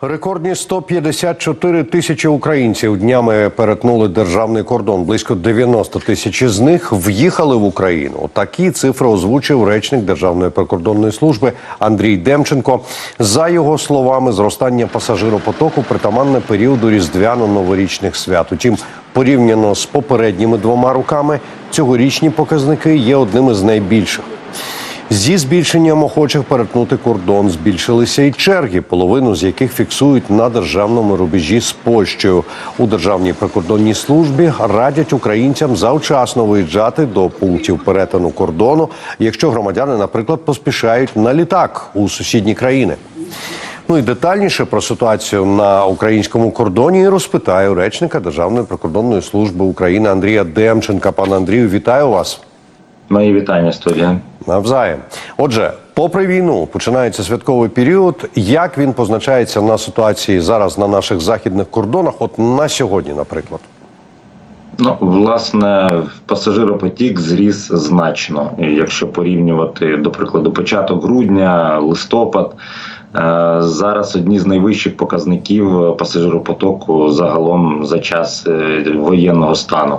Рекордні 154 тисячі українців днями перетнули державний кордон. Близько 90 тисяч з них в'їхали в Україну. Такі цифри озвучив речник Державної прикордонної служби Андрій Демченко. За його словами, зростання пасажиропотоку притаманне періоду різдвяно-новорічних свят. Утім, порівняно з попередніми двома роками, цьогорічні показники є одними з найбільших. Зі збільшенням охочих перетнути кордон збільшилися і черги, половину з яких фіксують на державному рубежі з Польщею. У державній прикордонній службі радять українцям завчасно виїжджати до пунктів перетину кордону, якщо громадяни, наприклад, поспішають на літак у сусідні країни. Ну і детальніше про ситуацію на українському кордоні розпитаю речника Державної прикордонної служби України Андрія Демченка. Пане Андрію, вітаю вас. Мої вітання, студія. Навзаєм. Отже, попри війну починається святковий період. Як він позначається на ситуації зараз на наших західних кордонах? От на сьогодні, наприклад. Ну, власне, пасажиропотік зріс значно. Якщо порівнювати, до прикладу, початок грудня, листопад. е, Зараз одні з найвищих показників пасажиропотоку загалом за час е, воєнного стану.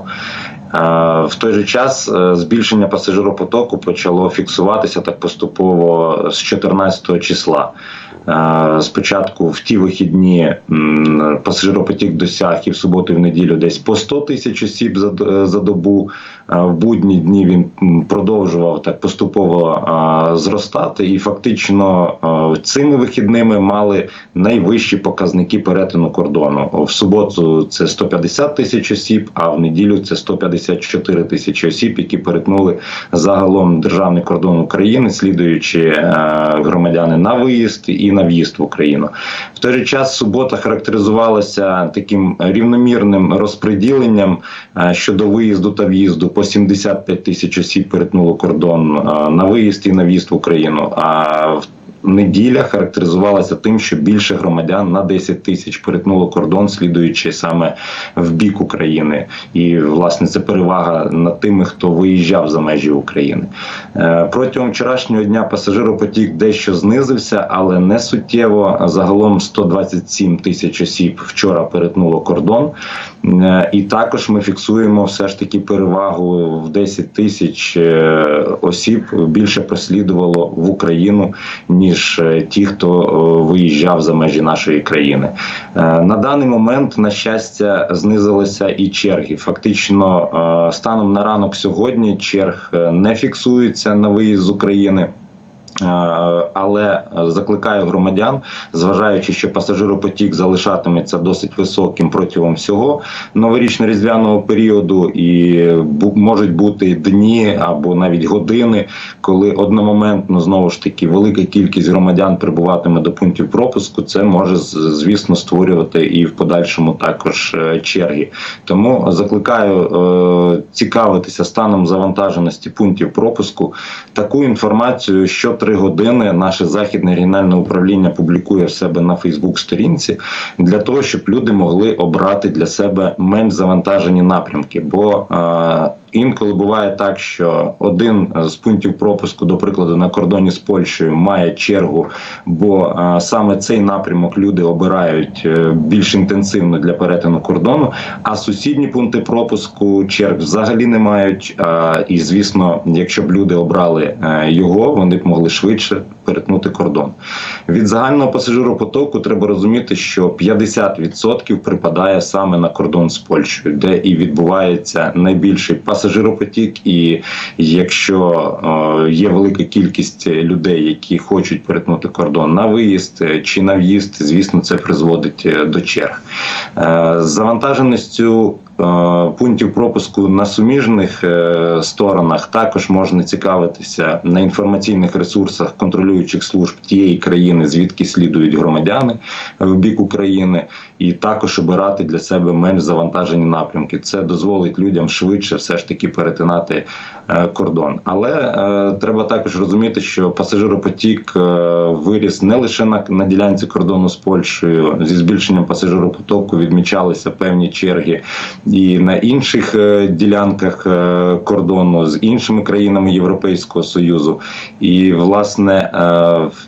Е, В той же час е, збільшення пасажиропотоку почало фіксуватися так поступово з 14 числа. Е, Спочатку в ті вихідні пасажиропотік досяг і в суботу, і в неділю десь по 100 тисяч осіб за, добу. В будні дні він продовжував так поступово зростати, і фактично цими вихідними мали найвищі показники перетину кордону. В суботу це 150 тисяч осіб, а в неділю це 154 тисячі осіб, які перетнули загалом державний кордон України, слідуючи е, громадяни на виїзд і на в'їзд в Україну. В той же час субота характеризувалася таким рівномірним розподіленням е, щодо виїзду та в'їзду. По 75 тисяч осіб перетнуло кордон на виїзд і на в'їзд в Україну. А в Неділя характеризувалася тим, що більше громадян на 10 тисяч перетнуло кордон, слідуючи саме в бік України, і власне це перевага над тими, хто виїжджав за межі України. Е, Протягом вчорашнього дня пасажиропотік дещо знизився, але не суттєво. Загалом 127 тисяч осіб вчора перетнуло кордон, Е, і також ми фіксуємо все ж таки перевагу в 10 тисяч е, осіб більше прослідувало в Україну ніж е, ті, хто е, виїжджав за межі нашої країни. Е, На даний момент, на щастя, знизилися і черги. Фактично, станом на ранок сьогодні черг не фіксується на виїзд з України. Але закликаю громадян, зважаючи, що пасажиропотік залишатиметься досить високим протягом всього новорічно-різдвяного періоду, і можуть бути дні або навіть години, коли одномоментно знову ж таки велика кількість громадян прибуватиме до пунктів пропуску. Це може звісно створювати і в подальшому також е, черги. Тому закликаю е, цікавитися станом завантаженості пунктів пропуску. Таку інформацію що три години наше західне регіональне управління публікує в себе на Фейсбук-сторінці для того, щоб люди могли обрати для себе менш завантажені напрямки. Бо е, інколи буває так, що один з пунктів пропуску, до прикладу, на кордоні з Польщею має чергу, бо саме цей напрямок люди обирають е, більш інтенсивно для перетину кордону. А сусідні пункти пропуску черг взагалі не мають. І звісно, якщо б люди обрали е, його, вони б могли швидше перетнути кордон. Від загального пасажиропотоку треба розуміти, що 50% припадає саме на кордон з Польщею, де і відбувається найбільший пасажиропотік. І якщо е, є велика кількість людей, які хочуть перетнути кордон на виїзд чи на в'їзд, звісно, це призводить е, до черг. Е, завантаженістю пунктів пропуску на суміжних сторонах також можна цікавитися на інформаційних ресурсах контролюючих служб тієї країни, звідки слідують громадяни в бік України, і також обирати для себе менш завантажені напрямки. Це дозволить людям швидше все ж таки перетинати е, кордон. Але е, треба також розуміти, що пасажиропотік е, виріс не лише на, на ділянці кордону з Польщею. Зі збільшенням пасажиропотоку відмічалися певні черги і на інших е, ділянках кордону з іншими країнами Європейського союзу. І власне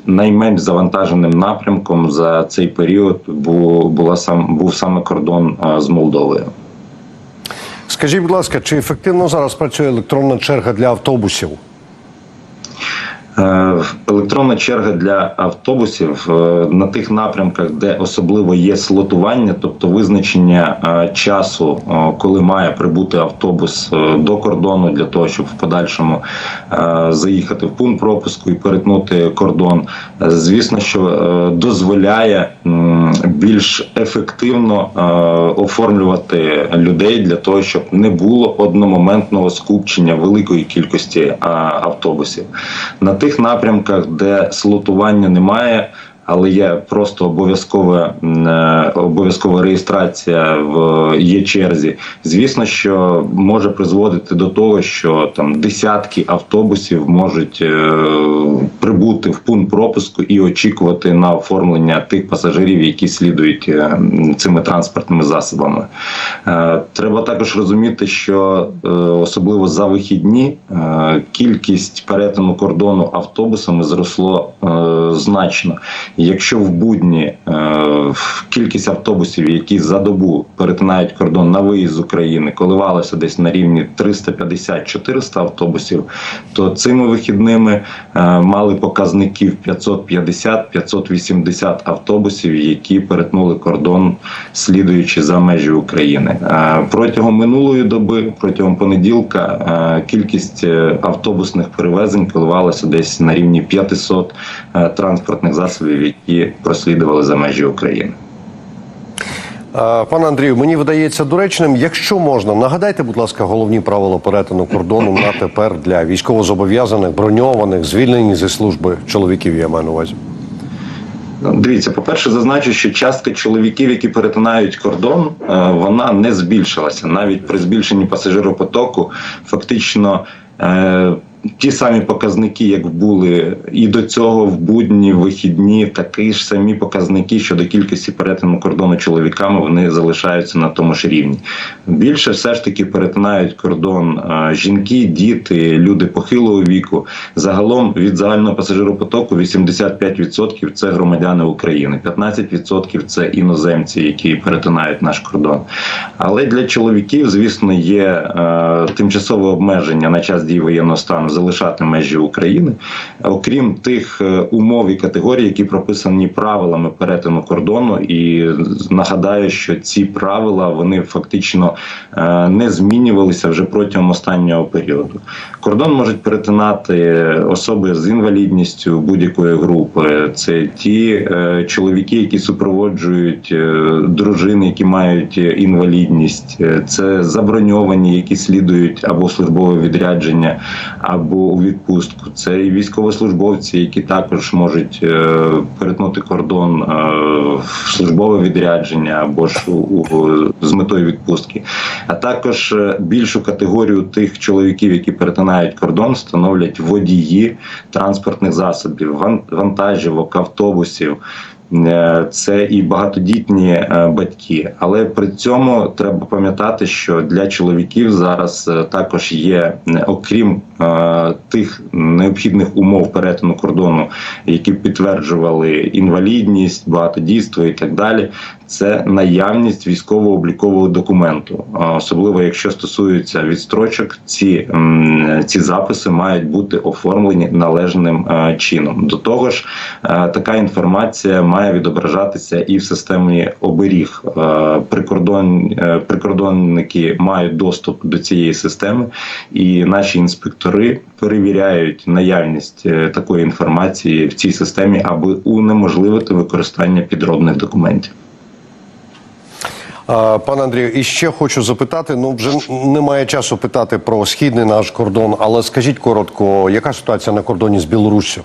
найменш завантаженим напрямком за цей період була сам був саме кордон е, з Молдовою. Скажіть, будь ласка, чи ефективно зараз працює електронна черга для автобусів? Е, Електронна черга для автобусів е, на тих напрямках, де особливо є слотування, тобто визначення е, часу, коли має прибути автобус до кордону для того, щоб в подальшому заїхати в пункт пропуску і перетнути кордон. Звісно, що дозволяє більш ефективно оформлювати людей для того, щоб не було одномоментного скупчення великої кількості автобусів. На тих напрямках, де слотування немає. Але є просто обов'язкова е, обов'язкова реєстрація в є черзі. Звісно, що може призводити до того, що там десятки автобусів можуть е, прибути в пункт пропуску і очікувати на оформлення тих пасажирів, які слідують е, цими транспортними засобами. Треба також розуміти, що особливо за вихідні кількість перетину кордону автобусами зросло значно. Якщо в будні е, кількість автобусів, які за добу перетинають кордон на виїзд з України, коливалося десь на рівні 350-400 автобусів, то цими вихідними е, мали показників 550-580 автобусів, які перетнули кордон, слідуючи за межі України. Е, Протягом минулої доби, протягом понеділка, е, кількість автобусних перевезень коливалася десь на рівні 500 е, транспортних засобів, які прослідували за межі України. Е, Пане Андрію, мені видається доречним. Якщо можна, нагадайте, будь ласка, головні правила перетину кордону на тепер для військовозобов'язаних, броньованих, звільнені зі служби чоловіків. Я маю на увазі. Ну, Дивіться, по-перше, зазначу, що частка чоловіків, які перетинають кордон, е, вона не збільшилася. Навіть при збільшенні пасажиропотоку, фактично. Ті самі показники, як були і до цього в будні, вихідні, такі ж самі показники щодо кількості перетину кордону чоловіками, вони залишаються на тому ж рівні. Більше все ж таки перетинають кордон е, жінки, діти, люди похилого віку. Загалом від загального пасажиропотоку 85% це громадяни України, 15% це іноземці, які перетинають наш кордон. Але для чоловіків, звісно, є е, тимчасове обмеження на час дії воєнного стану залишати межі України, окрім тих е, умов і категорій, які прописані правилами перетину кордону. І нагадаю, що ці правила вони фактично е, не змінювалися вже протягом останнього періоду. Кордон можуть перетинати особи з інвалідністю будь-якої групи. Це ті е, чоловіки, які супроводжують дружини, які мають інвалідність. Це заброньовані, які слідують або службове відрядження, або у відпустку. Це і військовослужбовці, які також можуть е, перетнути кордон е, в службове відрядження або ж у, у- з метою відпустки. А також е, більшу категорію тих чоловіків, які перетинають кордон, становлять водії транспортних засобів, вантажівок, автобусів. Е, Це і багатодітні е, батьки, але при цьому треба пам'ятати, що для чоловіків зараз е, також є, окрім тих необхідних умов перетину кордону, які підтверджували інвалідність, багатодійство і так далі. Це наявність військово-облікового документу, особливо якщо стосується відстрочок, ці, ці записи мають бути оформлені належним е, чином. До того ж, е, така інформація має відображатися і в системі оберіг. Е, Прикордон, прикордонники мають доступ до цієї системи, і наші інспектори перевіряють наявність такої інформації в цій системі, аби унеможливити використання підробних документів. Пане Андрію, і ще хочу запитати. Ну вже немає часу питати про східний наш кордон, але скажіть коротко, яка ситуація на кордоні з Білоруссю?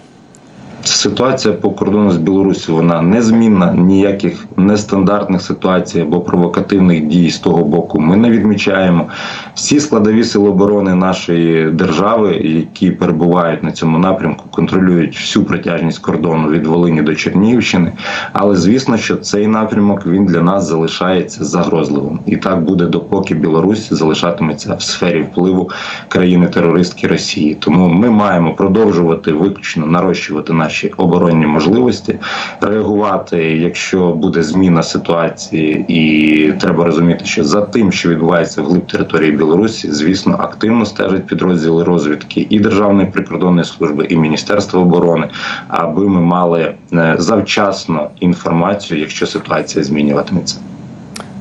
Ситуація по кордону з Білорусі вона незмінна. Ніяких нестандартних ситуацій або провокативних дій з того боку ми не відмічаємо. Всі складові сили оборони нашої держави, які перебувають на цьому напрямку, контролюють всю протяжність кордону від Волині до Чернігівщини. Але звісно, що цей напрямок він для нас залишається загрозливим, і так буде допоки Білорусь залишатиметься в сфері впливу країни-терористки Росії. Тому ми маємо продовжувати виключно нарощувати наші оборонні можливості, реагувати, якщо буде зміна ситуації, і треба розуміти, що за тим, що відбувається вглиб території Білорусі, звісно, активно стежать підрозділи розвідки і Державної прикордонної служби, і Міністерства оборони, аби ми мали е, завчасно інформацію, якщо ситуація змінюватиметься.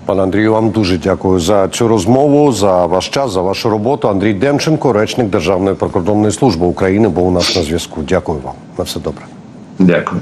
Пане Андрію, вам дуже дякую за цю розмову, за ваш час, за вашу роботу. Андрій Демченко, речник Державної прикордонної служби України, був у нас на зв'язку. Дякую вам. На все добре. Дякую.